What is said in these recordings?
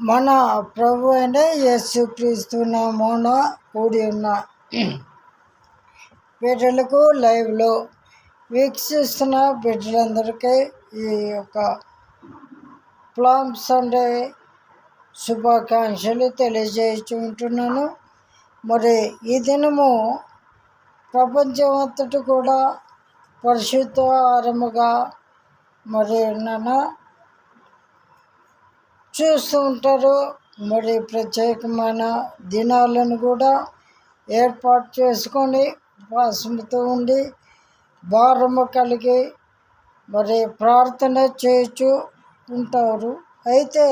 మన ప్రభు అయిన యేసుక్రీస్తు నామమున కూడి ఉన్న బిడ్డలకు లైవ్లో వీక్షిస్తున్న బిడ్డలందరికీ ఈ యొక్క ప్లామ్ సండే శుభాకాంక్షలు తెలియజేస్తుంటున్నాను మరి ఈ దినము ప్రపంచమంతటి కూడా పరిశుద్ధ ఆరముగా మరి నాన్న చూస్తూ ఉంటారు. మరి ప్రత్యేకమైన దినాలను కూడా ఏర్పాటు చేసుకొని వాసముతో ఉండి భారము కలిగి మరి ప్రార్థన చేయొచ్చు ఉంటారు. అయితే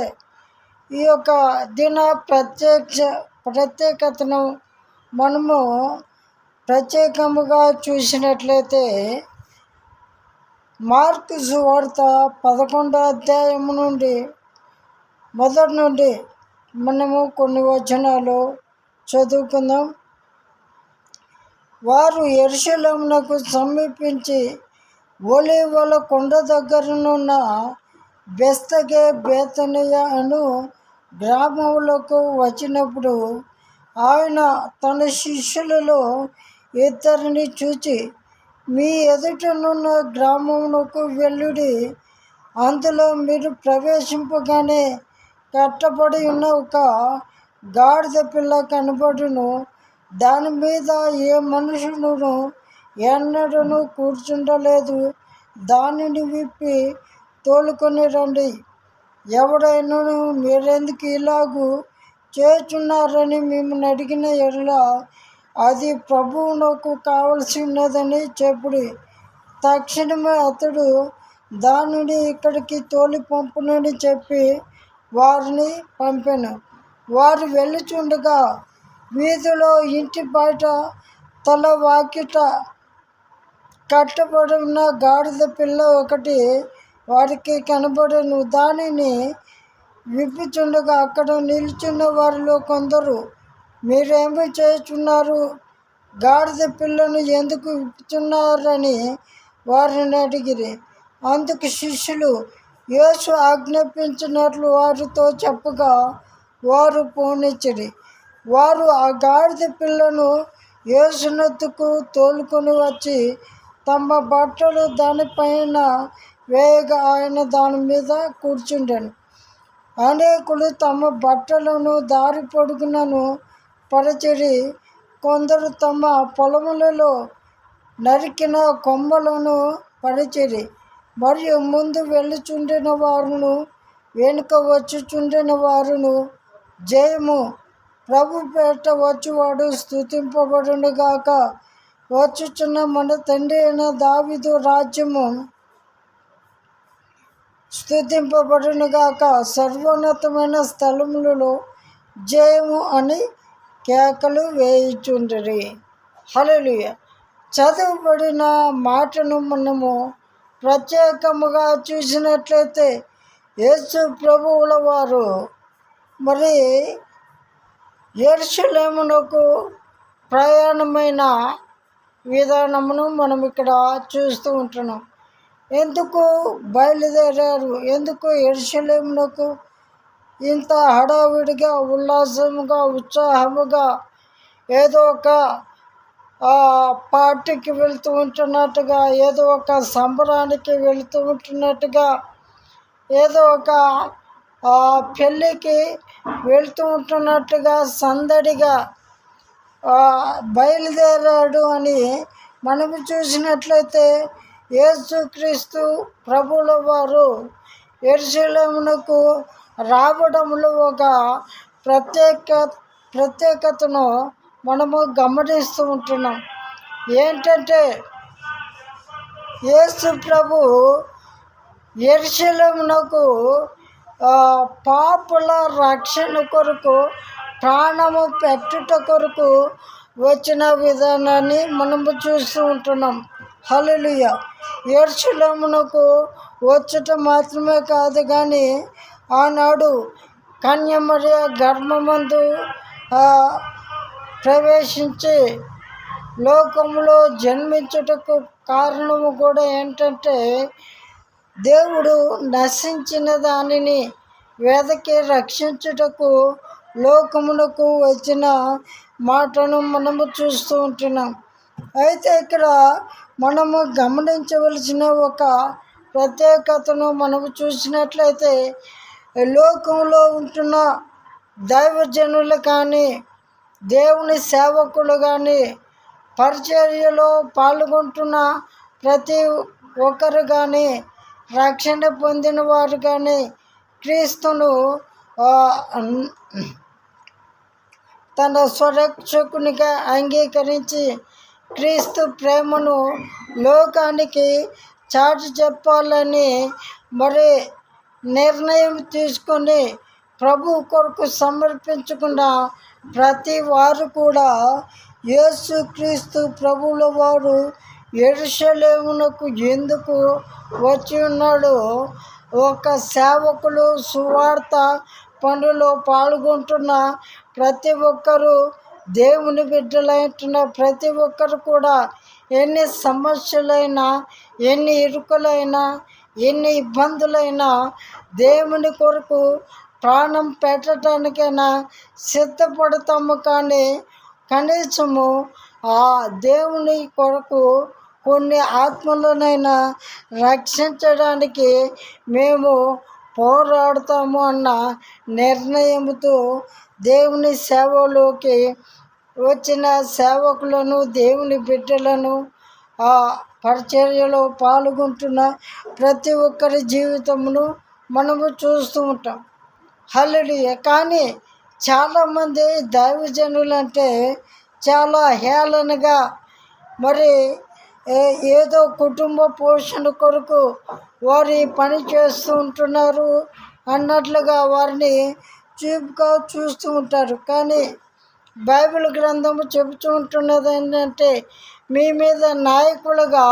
ఈ యొక్క దిన ప్రత్యక్ష ప్రత్యేకతను మనము ప్రత్యేకముగా చూసినట్లయితే మార్కు సువార్త పదకొండో అధ్యాయం నుండి మొదటి నుండి మనము కొన్ని వచనాలు చదువుకుందాం. వారు ఎరుశలమునకు సమీపించి ఒలివల కొండ దగ్గరనున్న బెస్తగే బేతనయ అను గ్రామములకు వచ్చినప్పుడు ఆయన తన శిష్యులలో ఇద్దరిని చూచి మీ ఎదుటనున్న గ్రామమునకు వెళ్ళుడి అందులో మీరు ప్రవేశింపగానే కట్టబడి ఉన్న ఒక గాడిద పిల్ల కనబడును. దాని మీద ఏ మనుషులను ఎన్నడను కూర్చుండలేదు. దానిని విప్పి తోలుకొని రండి. ఎవడైనాను మీరెందుకు ఇలాగూ చేస్తున్నారని మిమ్మల్ని అడిగిన ఎడల అది ప్రభువునకు కావలసి ఉన్నదని చెప్పుడు. తక్షణమే అతడు దానిని ఇక్కడికి తోలి పంపునని చెప్పి వారిని పంపాను. వారు వెళ్ళుచుండగా వీధిలో ఇంటి బయట తల వాకిట కట్టబడి ఉన్న గాడిద పిల్ల ఒకటి వారికి కనబడను. దానిని విప్పుచుండగా అక్కడ నిల్చున్న వారిలో కొందరు మీరేమి చేస్తున్నారు? గాడిద పిల్లను ఎందుకు విప్పుచున్నారని వారిని అడిగిరి. అందుకు శిష్యులు యేసు ఆజ్ఞాపించినట్లు వారితో చెప్పగా వారు పోనిచ్చిరి. వారు ఆ గాడిద పిల్లను యేసునెత్తుకు తోలుకొని వచ్చి తమ బట్టలు దానిపైన వేయగా ఆయన దాని మీద కూర్చుండెను. అనేకులు తమ బట్టలను దారి పొడుగునను పరచిరి. కొందరు తమ పొలములలో నరికిన కొమ్మలను పరిచిరి. మరియు ముందు వెళ్ళుచుండిన వారును వెనుక వచ్చుచుండిన వారును జయము ప్రభు పేట వచ్చువాడు స్థుతింపబడునుగాక వచ్చుచున్న మన తండ్రి అయిన దావిదు రాజ్యము స్థుతింపబడునుగాక సర్వోన్నతమైన స్థలములలో జయము అని కేకలు వేయుచుండ్రి. హలలుయ చదువుబడిన మాటను మనము ప్రత్యేకముగా చూసినట్లయితే యేసు ప్రభువుల వారు మరి ఎరుసలేమునకు ప్రయాణమైన విధానమును మనం ఇక్కడ చూస్తూ ఉంటున్నాం. ఎందుకు బయలుదేరారు? ఎందుకు ఎరుసలేమునకు ఇంత హడావిడిగా ఉల్లాసముగా ఉత్సాహముగా ఏదో ఒక పార్టీకి వెళ్తూ ఉంటున్నట్టుగా ఏదో ఒక సంబరానికి వెళుతూ ఉంటున్నట్టుగా ఏదో ఒక పెళ్ళికి వెళ్తూ ఉంటున్నట్టుగా సందడిగా బయలుదేరాడు అని మనము చూసినట్లయితే యేసుక్రీస్తు ప్రభుల వారు ఎరుశీలమునకు రావడంలో ఒక ప్రత్యేక ప్రత్యేకతను మనము గమనిస్తూ ఉంటున్నాం. ఏంటంటే యేసు ప్రభు ఎరుశలమునకు పాపుల రక్షణ కొరకు ప్రాణము పెట్టుట కొరకు వచ్చిన విధానాన్ని మనము చూస్తూ ఉంటున్నాం. హలుయ ఎరుశలమునకు వచ్చట మాత్రమే కాదు కానీ ఆనాడు కన్యమర్య గర్భమందు ప్రవేశించి లోకంలో జన్మించుటకు కారణము కూడా ఏంటంటే దేవుడు నశించిన దానిని వేదకి రక్షించుటకు లోకమునకు వచ్చిన మాటను మనము చూస్తూ ఉంటున్నాం. అయితే ఇక్కడ మనము గమనించవలసిన ఒక ప్రత్యేకతను మనము చూసినట్లయితే లోకంలో ఉంటున్న దైవజనులు కానీ దేవుని సేవకులు కానీ పరిచర్యలో పాల్గొంటున్న ప్రతి ఒక్కరు కానీ రక్షణ పొందిన వారు కానీ క్రీస్తును తన స్వరక్షకునిగా అంగీకరించి క్రీస్తు ప్రేమను లోకానికి చాటి చెప్పాలని మరి నిర్ణయం తీసుకొని ప్రభు కొరకు సమర్పించుకున్న ప్రతి వారు కూడా యేసుక్రీస్తు ప్రభుల వారు ఎరుషలేమునకు ఎందుకు వచ్చి ఉన్నాడు ఒక సేవకులు సువార్త పనులో పాల్గొంటున్న ప్రతి ఒక్కరూ దేవుని బిడ్డలైన ప్రతి ఒక్కరు కూడా ఎన్ని సమస్యలైనా ఎన్ని ఇరుకులైనా ఎన్ని ఇబ్బందులైనా దేవుని కొరకు ప్రాణం పెట్టడానికైనా సిద్ధపడతాము కానీ కనీసము ఆ దేవుని కొరకు కొన్ని ఆత్మలనైనా రక్షించడానికి మేము పోరాడతాము అన్న నిర్ణయంతో దేవుని సేవలోకి వచ్చిన సేవకులను దేవుని బిడ్డలను ఆ పరిచర్యలో పాల్గొంటున్న ప్రతి ఒక్కరి జీవితమును మనము చూస్తూ ఉంటాం. హల్లెలూయా. కానీ చాలామంది దైవజనులు అంటే చాలా హేళనగా మరి ఏదో కుటుంబ పోషణ కొరకు వారి పని చేస్తూ ఉంటున్నారు అన్నట్లుగా వారిని చూపుగా చూస్తూ ఉంటారు. కానీ బైబిల్ గ్రంథము చెబుతూ ఉంటున్నది ఏంటంటే మీ మీద నాయకులుగా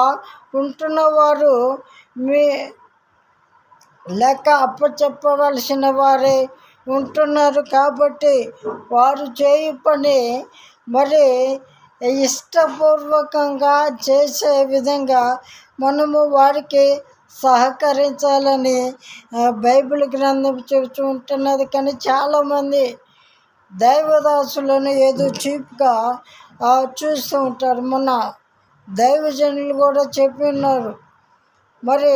ఉంటున్నవారు మీ లెక్క అప్పచెప్పవలసిన వారే ఉంటున్నారు కాబట్టి వారు చేయు పని మరి ఇష్టపూర్వకంగా చేసే విధంగా మనము వారికి సహకరించాలని బైబిల్ గ్రంథం చెబుతూ ఉంటున్నది. కానీ చాలామంది దైవదాసులను ఏదో చీప్గా చూస్తూ ఉంటారు. మన దైవజనులు కూడా చెప్పి ఉన్నారు. మరి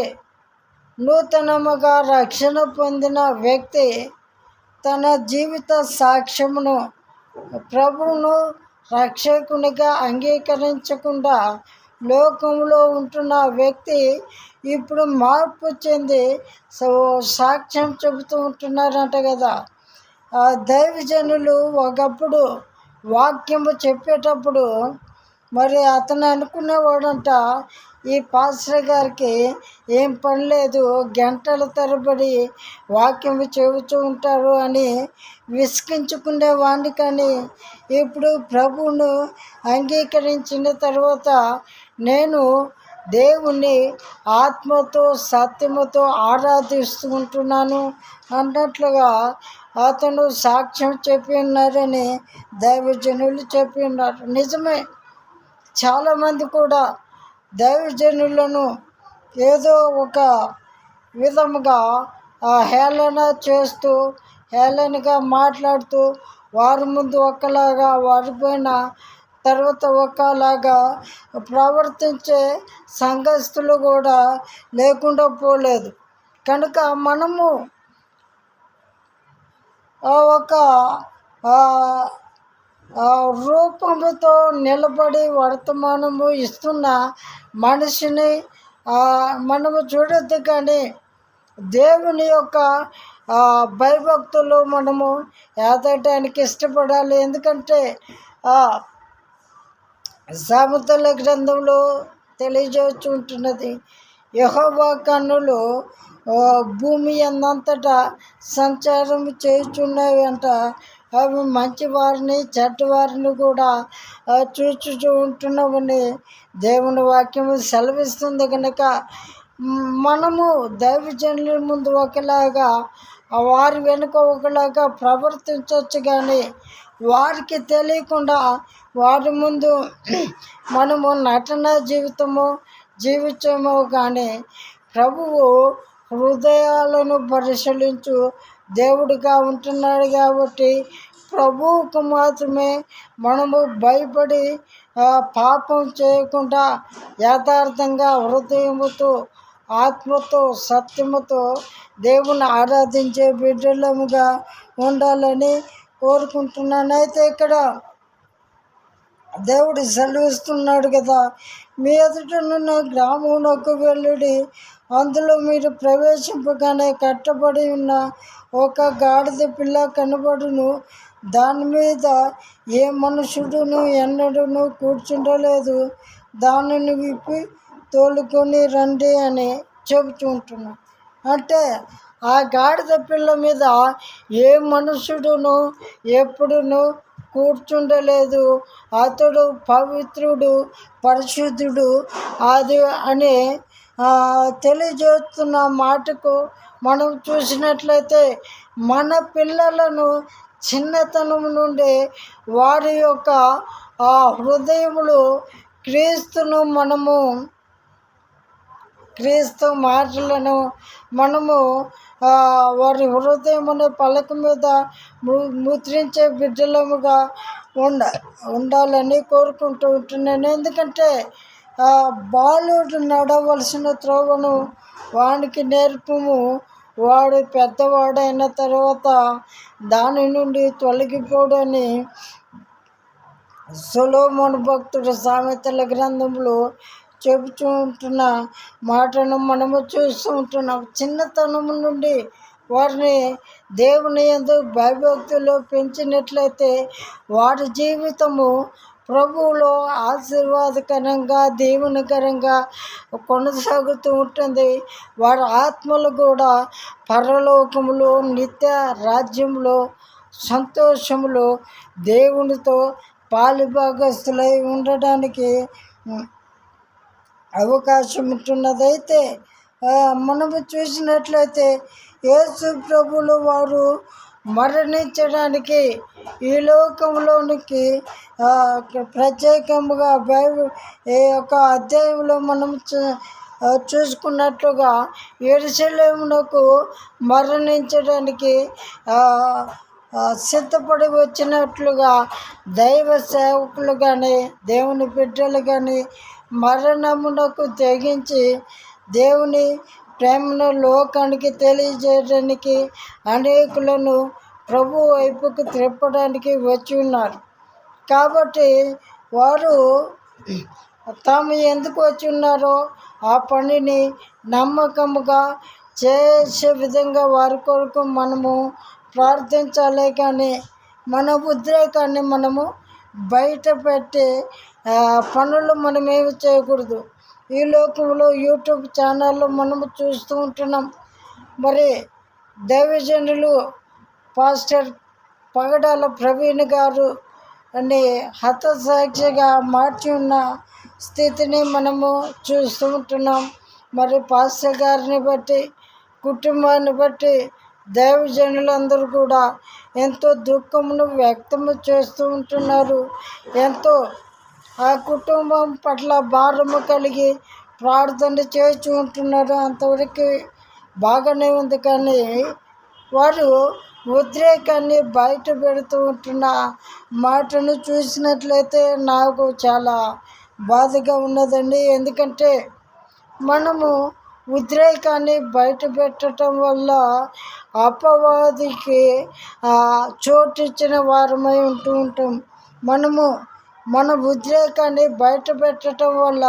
నూతనముగా రక్షణ పొందిన వ్యక్తి తన జీవిత సాక్ష్యమును ప్రభువును రక్షకునిగా అంగీకరించకుండా లోకంలో ఉంటున్న వ్యక్తి ఇప్పుడు మార్పు చెంది సాక్ష్యం చెబుతూ ఉంటున్నారంట కదా. దైవజనులు ఒకప్పుడు వాక్యము చెప్పేటప్పుడు మరి అతను అనుకునేవాడంట ఈ పాస్టర్ గారికి ఏం పని లేదు గంటల తరబడి వాక్యం చెబుతూ ఉంటారు అని విసిగించుకునేవాడిని కానీ ఇప్పుడు ప్రభువును అంగీకరించిన తర్వాత నేను దేవుణ్ణి ఆత్మతో సత్యముతో ఆరాధిస్తూ ఉంటున్నాను అన్నట్లుగా అతను సాక్ష్యం చెప్పి ఉన్నారని దైవజనులు చెప్పి ఉన్నారు. నిజమే. చాలామంది కూడా దైవజనులను ఏదో ఒక విధముగా హేళన చేస్తూ హేళనగా మాట్లాడుతూ వారి ముందు ఒకలాగా వారి పైన తర్వాత ఒకలాగా ప్రవర్తించే సంఘస్థులు కూడా లేకుండా పోలేదు. కనుక మనము ఒక రూపముతో నిలబడి వర్తమానము ఇస్తున్న మనిషిని మనము చూడొద్దు కానీ దేవుని యొక్క భయభక్తులు మనము ఎదటానికి ఇష్టపడాలి. ఎందుకంటే సామెతల గ్రంథంలో తెలియజేస్తుంటున్నది యహోవా కన్నులు భూమి అందంతటా సంచారం చేయుచున్నవి అంట. మంచి వారిని చెడ్డ వారిని కూడా చూచుచూ ఉంటున్నామని దేవుని వాక్యము సెలవిస్తుంది కనుక మనము దైవజనుల ముందు ఒకలాగా వారి వెనుక ఒకలాగా ప్రవర్తించవచ్చు కానీ వారికి తెలియకుండా వారి ముందు మనము నటన జీవితము జీవించము కానీ ప్రభువు హృదయాలను పరిశీలించు దేవుడిగా ఉంటున్నాడు కాబట్టి ప్రభువుకు మాత్రమే మనము భయపడి పాపం చేయకుండా యథార్థంగా హృదయముతో ఆత్మతో సత్యముతో దేవుని ఆరాధించే బిడ్డలముగా ఉండాలని కోరుకుంటున్నాను. అయితే ఇక్కడ దేవుడు సెలవిస్తున్నాడు కదా మీ ఎదుటనున్న గ్రామంలోకి వెళ్ళుడి. అందులో మీరు ప్రవేశింపగానే కట్టబడి ఉన్న ఒక గాడిద పిల్ల కనబడును. దాని మీద ఏ మనుషుడును ఎన్నడూను కూర్చుండలేదు. దానిని విప్పి తోలుకొని రండి అని చెబుతుంటున్నా అంటే ఆ గాడిద పిల్ల మీద ఏ మనుషుడును ఎప్పుడును కూర్చుండలేదు. అతడు పవిత్రుడు పరిశుద్ధుడు అది అని తెలియజేస్తున్న మాటకు మనం చూసినట్లయితే మన పిల్లలను చిన్నతనం నుండి వారి యొక్క ఆ హృదయములు క్రీస్తును మనము క్రీస్తు మాటలను మనము వారి హృదయమును పలక మీద ముద్రించే బిడ్డలముగా ఉండ ఉండాలని కోరుకుంటూ ఉంటున్నాను. ఎందుకంటే బాలుడు నడవలసిన త్రోవను వానికి నేర్పము. వాడు పెద్దవాడైన తర్వాత దాని నుండి తొలగిపోడని సులోమోన్ భక్తుడు సామెతల గ్రంథంలో చెబుతూ ఉంటున్న మాటను మనము చూస్తూ ఉంటున్నాం. చిన్నతనం నుండి వారిని దేవుని ఎందు భయభక్తులు పెంచినట్లయితే వారి జీవితము ప్రభువులో ఆశీర్వాదకరంగా దేవునికరంగా కొనసాగుతూ ఉంటుంది. వారి ఆత్మలు కూడా పరలోకములో నిత్య రాజ్యంలో సంతోషములో దేవునితో పాలిభాగస్తులై ఉండడానికి అవకాశం ఉంటున్నదైతే మనము చూసినట్లయితే యేసు ప్రభులు వారు మరణించడానికి ఈ లోకంలోనికి ప్రత్యేకంగా బైబిల్ ఈ యొక్క అధ్యాయంలో మనం చూసుకున్నట్లుగా ఎరుసలేమునకు మరణించడానికి సిద్ధపడి వచ్చినట్లుగా దైవ సేవకులు కానీ దేవుని బిడ్డలు కానీ మరణమునకు తెగించి దేవుని ప్రేమను లోకానికి తెలియజేయడానికి అనేకులను ప్రభు వైపుకు త్రిప్పడానికి వచ్చి ఉన్నారు. కాబట్టి వారు తాము ఎందుకు వచ్చి ఉన్నారో ఆ పనిని నమ్మకముగా చేసే విధంగా వారి కొరకు మనము ప్రార్థించాలి కానీ మన ఉద్రేకాన్ని మనము బయట పెట్టి పనులు మనం ఏమి చేయకూడదు. ఈ లోకంలో యూట్యూబ్ ఛానల్లో మనము చూస్తూ ఉంటున్నాం. మరి దైవజనులు పాస్టర్ పగడాల ప్రవీణ్ గారు అని హతసాక్షిగా మార్చి ఉన్న స్థితిని మనము చూస్తూ ఉంటున్నాం. మరి పాస్టర్ గారిని బట్టి కుటుంబాన్ని బట్టి దైవజనులందరూ కూడా ఎంతో దుఃఖమును వ్యక్తం చేస్తూ ఉంటున్నారు. ఎంతో ఆ కుటుంబం పట్ల భారము కలిగి ప్రార్థన చేస్తూ ఉంటున్నారు. అంతవరకు బాగానే ఉంది కానీ వారు ఉద్రేకాన్ని బయట పెడుతూ ఉంటున్న మాటను చూసినట్లయితే నాకు చాలా బాధగా ఉన్నదండి. ఎందుకంటే మనము ఉద్రేకాన్ని బయట పెట్టడం వల్ల అపవాదికి చోటు ఇచ్చిన వారమై ఉంటూ ఉంటాం. మనము మన ఉద్రేకాన్ని బయట పెట్టడం వల్ల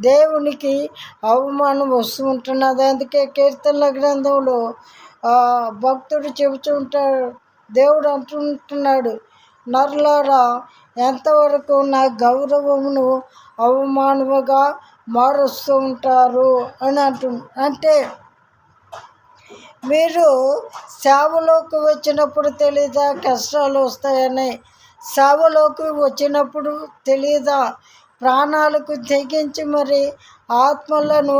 దేవునికి అవమానం వస్తూ ఉంటున్నది. అందుకే కీర్తనల గ్రంథంలో భక్తుడు చెబుతుంటాడు దేవుడు అంటుంటున్నాడు నరులారా ఎంతవరకు నా గౌరవమును అవమానముగా మారుస్తూ ఉంటారు? అని అంటు అంటే మీరు సేవలోకి వచ్చినప్పుడు తెలీదా కష్టాలు వస్తాయని? సేవలోకి వచ్చినప్పుడు తెలియదా ప్రాణాలకు తెగించి మరి ఆత్మలను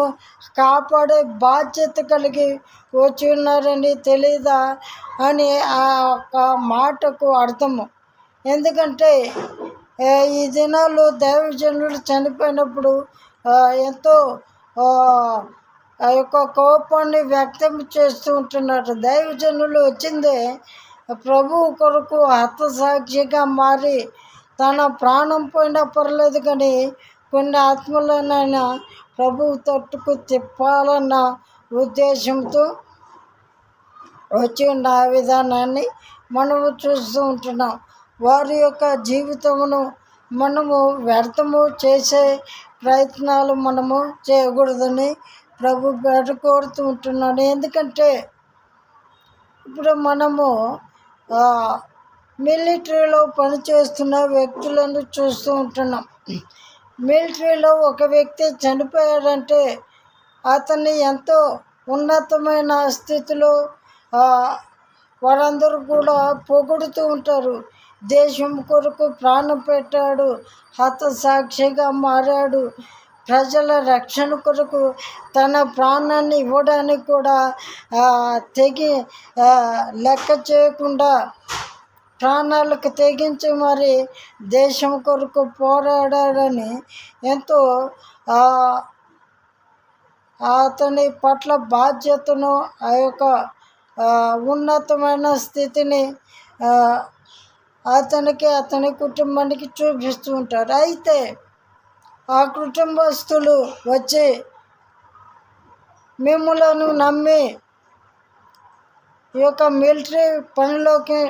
కాపాడే బాధ్యత కలిగి వచ్చి ఉన్నారని తెలీదా అని ఆ మాటకు అర్థము. ఎందుకంటే ఈ దినాలు దైవజనుడు చనిపోయినప్పుడు ఎంతో ఆ యొక్క కోపాన్ని వ్యక్తం చేస్తూ ఉంటున్నారు. దైవజనులు వచ్చిందే ప్రభువు కొరకు హతసాక్షిగా మారి తన ప్రాణం పోయినా పర్లేదు కానీ కొన్ని ఆత్మలనైనా ప్రభువు తట్టుకు తిప్పాలన్న ఉద్దేశంతో వచ్చి ఉన్న ఆ విధానాన్ని మనము చూస్తూ ఉంటున్నాం. వారి యొక్క జీవితమును మనము వ్యర్థము చేసే ప్రయత్నాలు మనము చేయకూడదని ప్రభు బయట కోరుతూ ఉంటున్నాను ఎందుకంటే ఇప్పుడు మనము మిలిటరీలో పనిచేస్తున్న వ్యక్తులను చూస్తూ ఉంటున్నాం. మిలిటరీలో ఒక వ్యక్తి చనిపోయాడంటే అతన్ని ఎంతో ఉన్నతమైన స్థితిలో వారందరూ కూడా పొగుడుతూ ఉంటారు. దేశం కొరకు ప్రాణం పెట్టాడు హతసాక్షిగా మారాడు. ప్రజల రక్షణ కొరకు తన ప్రాణాన్ని ఇవ్వడానికి కూడా తెగి లెక్క చేయకుండా ప్రాణాలకు తెగించి మరి దేశం కొరకు పోరాడాడని ఎంతో అతని పట్ల బాధ్యతను ఆ యొక్క ఉన్నతమైన స్థితిని అతనికి అతని కుటుంబానికి చూపిస్తూ ఉంటారు. అయితే ఆ కుటుంబస్తులు వచ్చి మిమ్మలను నమ్మి ఈ యొక్క మిలిటరీ పనిలోకి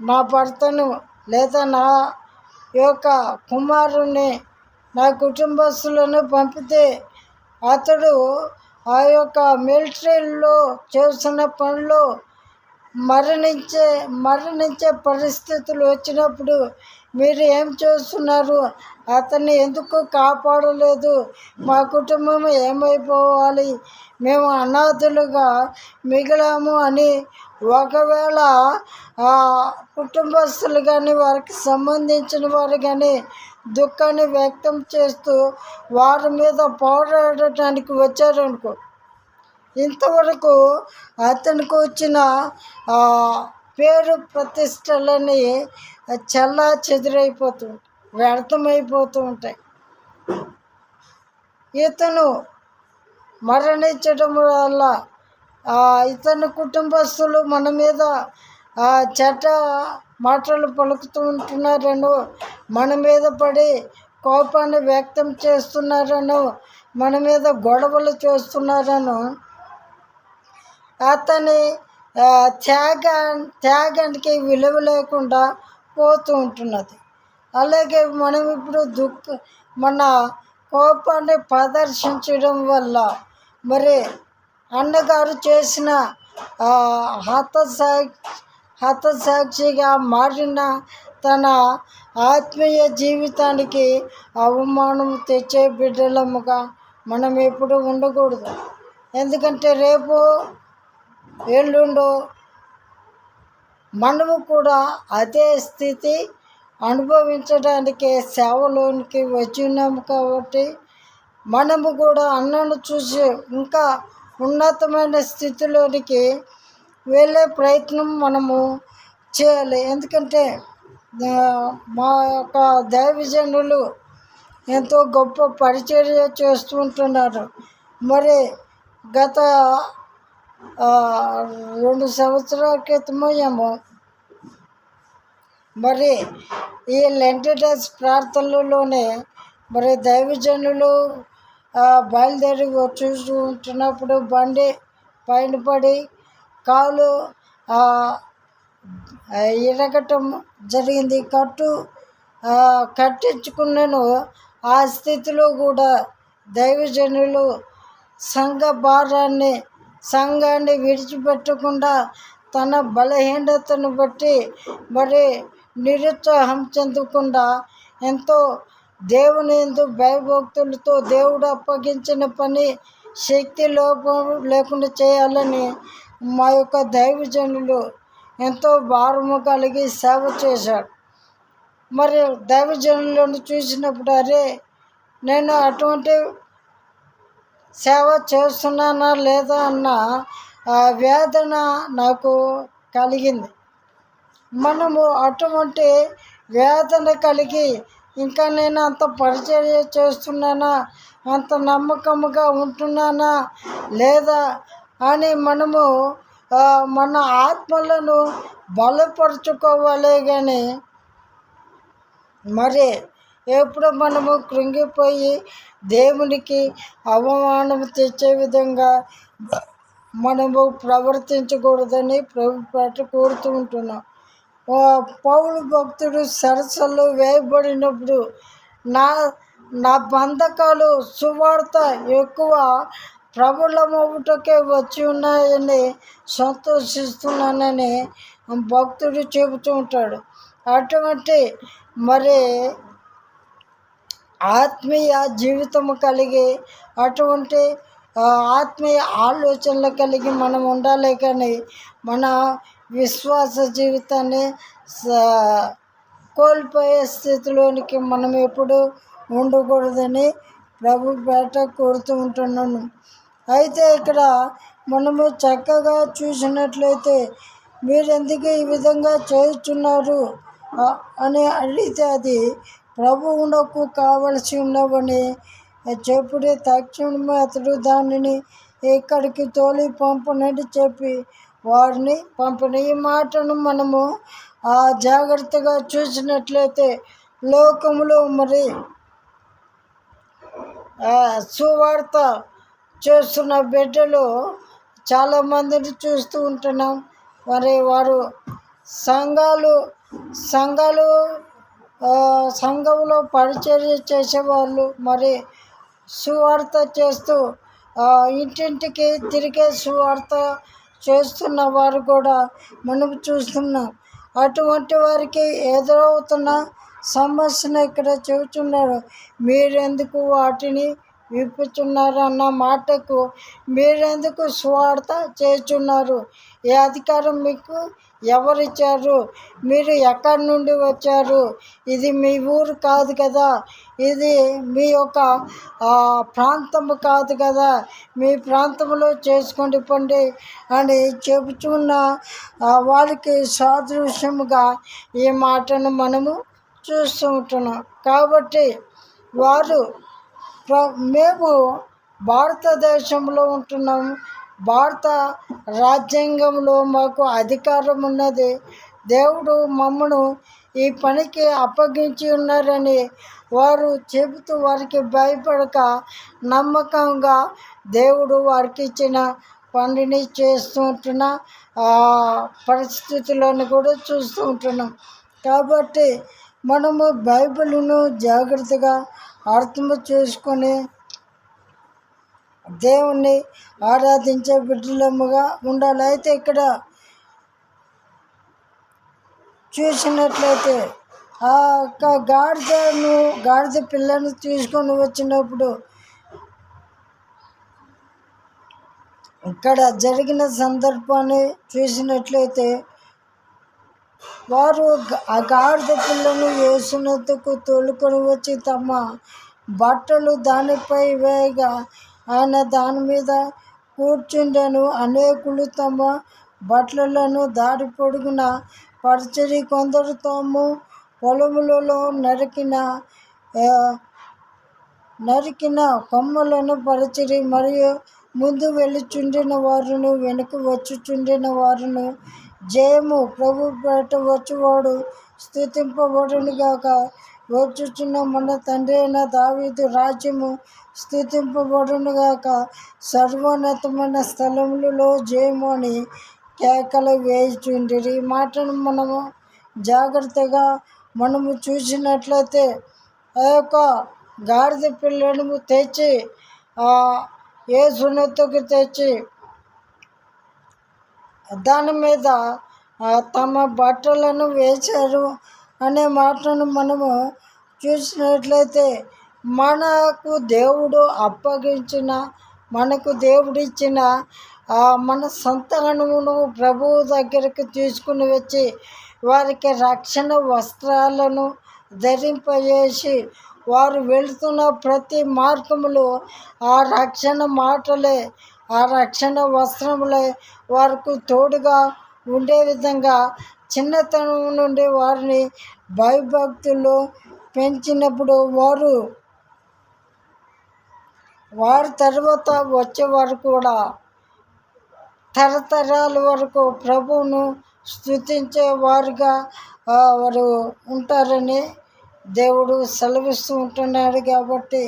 నా భర్తను లేదా నా యొక్క కుమారుని నా కుటుంబస్తులను పంపితే అతడు ఆ యొక్క మిలిటరీలో చేస్తున్న పనిలో మరణించే మరణించే పరిస్థితులు వచ్చినప్పుడు మీరు ఏం చేస్తున్నారు? అతన్ని ఎందుకు కాపాడలేదు? మా కుటుంబం ఏమైపోవాలి? మేము అనాథులుగా మిగిలాము అని ఒకవేళ కుటుంబస్తులు కానీ వారికి సంబంధించిన వారు కానీ దుఃఖాన్ని వ్యక్తం చేస్తూ వారి మీద పోరాడటానికి వచ్చారనుకో ఇంతవరకు అతనికి వచ్చిన పేరు ప్రతిష్టలని చల్లా చెదురైపోతూ వ్యర్థమైపోతూ ఉంటాయి. ఇతను మరణించడం వల్ల ఇతని కుటుంబస్తులు మన మీద చెడ్డ మాటలు పలుకుతూ ఉంటున్నారను మన మీద పడి కోపాన్ని వ్యక్తం చేస్తున్నారను మన మీద గొడవలు చేస్తున్నారను అతని త్యాగ త్యాగానికి విలువ లేకుండా పోతూ ఉంటున్నది. అలాగే మనం ఇప్పుడు దుఃఖ మన కోపాన్ని ప్రదర్శించడం వల్ల మరి అన్నగారు చేసిన హతసా హతసాక్షిగా మారిన తన ఆత్మీయ జీవితానికి అవమానం తెచ్చే బిడ్డలముగా మనం ఎప్పుడు ఉండకూడదు. ఎందుకంటే రేపు ఎల్లుండో మనము కూడా అదే స్థితి అనుభవించడానికి సేవలోనికి వచ్చి ఉన్నాము కాబట్టి మనము కూడా అన్నను చూసి ఇంకా ఉన్నతమైన స్థితిలోనికి వెళ్ళే ప్రయత్నం మనము చేయాలి. ఎందుకంటే మా యొక్క దైవజనులు ఎంతో గొప్ప పరిచర్య చేస్తూ ఉంటున్నారు. మరి గత రెండు సంవత్సరాల క్రితమో ఏమో. మరి ఈ లెంటర్స్ ప్రార్థనలలోనే మరి దైవజనులు బయలుదేరి చూస్తూ ఉంటున్నప్పుడు బండి పైన పడి కాలు ఇరగటం జరిగింది. కట్టు కట్టించుకున్నాను ఆ స్థితిలో కూడా దైవజనులు సంఘ భారాన్ని సంఘాన్ని విడిచిపెట్టకుండా తన బలహీనతను బట్టి మరి నిరుత్సాహం చెందకుండా ఎంతో దేవుని ఎందు భయభక్తులతో దేవుడు అప్పగించిన పని శక్తి లోపం లేకుండా చేయాలని మా యొక్క దైవజనులు ఎంతో భారము కలిగి సేవ చేశారు. మరి దైవజనులను చూసినప్పుడు అరే నేను అటువంటి సేవ చేస్తున్నానా లేదా అన్న వేదన నాకు కలిగింది. మనము అటువంటి వేదన కలిగి ఇంకా నేను అంత పరిచర్య చేస్తున్నానా అంత నమ్మకముగా ఉంటున్నానా లేదా అని మనము మన ఆత్మలను బలపరుచుకోవాలి కానీ మరి ఎప్పుడు మనము కృంగిపోయి దేవునికి అవమానం తెచ్చే విధంగా మనము ప్రవర్తించకూడదని ప్రభు కోరుతూ ఉంటున్నాం. పౌరు భక్తుడు సరస్సులో వేయబడినప్పుడు నా నా బంధకాలు సువార్త ఎక్కువ ప్రబలమవుటకే వచ్చి ఉన్నాయని సంతోషిస్తున్నానని భక్తుడు చెబుతూ ఉంటాడు. అటువంటి మరి ఆత్మీయ జీవితము కలిగి అటువంటి ఆత్మీయ ఆలోచనలు కలిగి మనం ఉండాలి కానీ మన విశ్వాస జీవితాన్ని కోల్పోయే స్థితిలోనికి మనం ఎప్పుడు ఉండకూడదని ప్రభు పేట కోరుతూ ఉంటున్నాను. అయితే ఇక్కడ మనము చక్కగా చూసినట్లయితే మీరు ఎందుకు ఈ విధంగా చేస్తున్నారు? అని అడిగితే అది ప్రభువునకు కావలసి ఉన్నవని చెప్పుడే తక్షణమే అతడు దానిని ఇక్కడికి తోలి పంపనని చెప్పి వారిని పంపిన ఈ మాటను మనము ఆ జాగ్రత్తగా చూసినట్లయితే లోకములో మరి సువార్త చేస్తున్న బిడ్డలు చాలామందిని చూస్తూ ఉంటున్నాం. మరి వారు సంఘాలు సంఘాలు సంఘంలో పరిచర్య చేసేవాళ్ళు. మరి సువార్త చేస్తూ ఇంటింటికి తిరిగే సువార్త చేస్తున్న వారు కూడా మనం చూస్తున్నాం. అటువంటి వారికి ఎదురవుతున్న సమస్యను ఇక్కడ చెబుతున్నారు. మీరెందుకు వాటిని విప్పుచున్నారు అన్న మాటకు మీరెందుకు స్వార్థ చేస్తున్నారు? ఏ అధికారం మీకు ఎవరిచ్చారు? మీరు ఎక్కడి నుండి వచ్చారు? ఇది మీ ఊరు కాదు కదా? ఇది మీ యొక్క ప్రాంతము కాదు కదా? మీ ప్రాంతంలో చేసుకోండి పండి అని చెబుతున్న వారికి సాదృశ్యముగా ఈ మాటను మనము చూస్తూ ఉంటున్నాం. కాబట్టి వారు మేము భారతదేశంలో ఉంటున్నాం. భారత రాజ్యాంగంలో మాకు అధికారం ఉన్నది. దేవుడు మమ్మను ఈ పనికి అప్పగించి ఉన్నారని వారు చెబుతూ వారికి భయపడక నమ్మకంగా దేవుడు వారికి ఇచ్చిన పనిని చేస్తూ ఉంటున్న పరిస్థితులను కూడా చూస్తూ ఉంటున్నాం. కాబట్టి మనము బైబిల్ను జాగ్రత్తగా అర్థం చేసుకొని దేవుణ్ణి ఆరాధించే బిడ్డలముగా ఉండాలి. అయితే ఇక్కడ చూసినట్లయితే ఆ యొక్క గాడిదను గాడిద పిల్లను తీసుకొని వచ్చినప్పుడు ఇక్కడ జరిగిన సందర్భాన్ని చూసినట్లయితే వారు ఆ గాడిద పిల్లను వేసినందుకు తోలుకొని వచ్చి తమ బట్టలు దానిపై వేయగా ఆయన దాని మీద కూర్చుండెను. అనేకులు తమ బట్టలను దారి పొడుగున పరిచరి కొందరు తాము పొలములలో నరికిన నరికిన కొమ్మలను పరిచరి మరియు ముందు వెళ్ళుచుండిన వారును వెనుక వచ్చుచుండిన వారును జయము ప్రభు పేట వచ్చువాడు స్థుతింపబడునుగాక వచ్చుచున్న మన తండ్రి అయిన దావీదు రాజ్యము స్థుతింపబడునుగాక సర్వోన్నతమైన స్థలములలో జయము అని కేకలు వేయిచుండిరి. ఈ మాటను మనము జాగ్రత్తగా మనము చూసినట్లయితే ఆ యొక్క గాడిద పిల్లను తెచ్చి ఏ సున్నతకు తెచ్చి దాని మీద తమ బట్టలను వేశారు అనే మాటను మనము చూసినట్లయితే మనకు దేవుడు అప్పగించిన మనకు దేవుడిచ్చిన మన సంతానమును ప్రభువు దగ్గరకు తీసుకుని వచ్చి వారికి రక్షణ వస్త్రాలను ధరింపజేసి వారు వెళుతున్న ప్రతి మార్గములో ఆ రక్షణ మాటలే ఆ రక్షణ వస్త్రములే వారికి తోడుగా ఉండే విధంగా చిన్నతనం నుండి వారిని భయభక్తులు పెంచినప్పుడు వారు వారి తర్వాత వచ్చేవారు కూడా తరతరాల వరకు ప్రభువును స్థుతించే వారుగా వారు ఉంటారని దేవుడు సెలవిస్తూ ఉంటున్నాడు కాబట్టి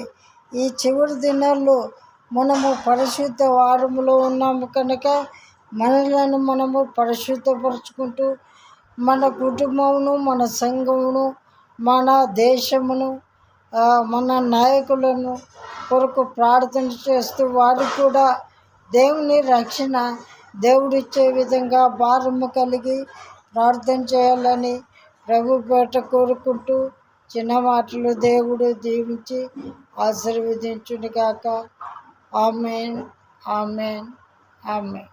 ఈ చివరి దినాల్లో మనము పరిశుద్ధ వారములో ఉన్నాము కనుక మనలను మనము పరిశుద్ధపరుచుకుంటూ మన కుటుంబమును మన సంఘమును మన దేశమును మన నాయకులను కొరకు ప్రార్థన చేస్తూ వారు కూడా దేవుని రక్షణ దేవుడిచ్చే విధంగా భారము కలిగి ప్రార్థన చేయాలని ప్రభు పేట కోరుకుంటూ చిన్న మాటలు దేవుడు దీవించి ఆశీర్వదించునిగాక. Amen, Amen, Amen.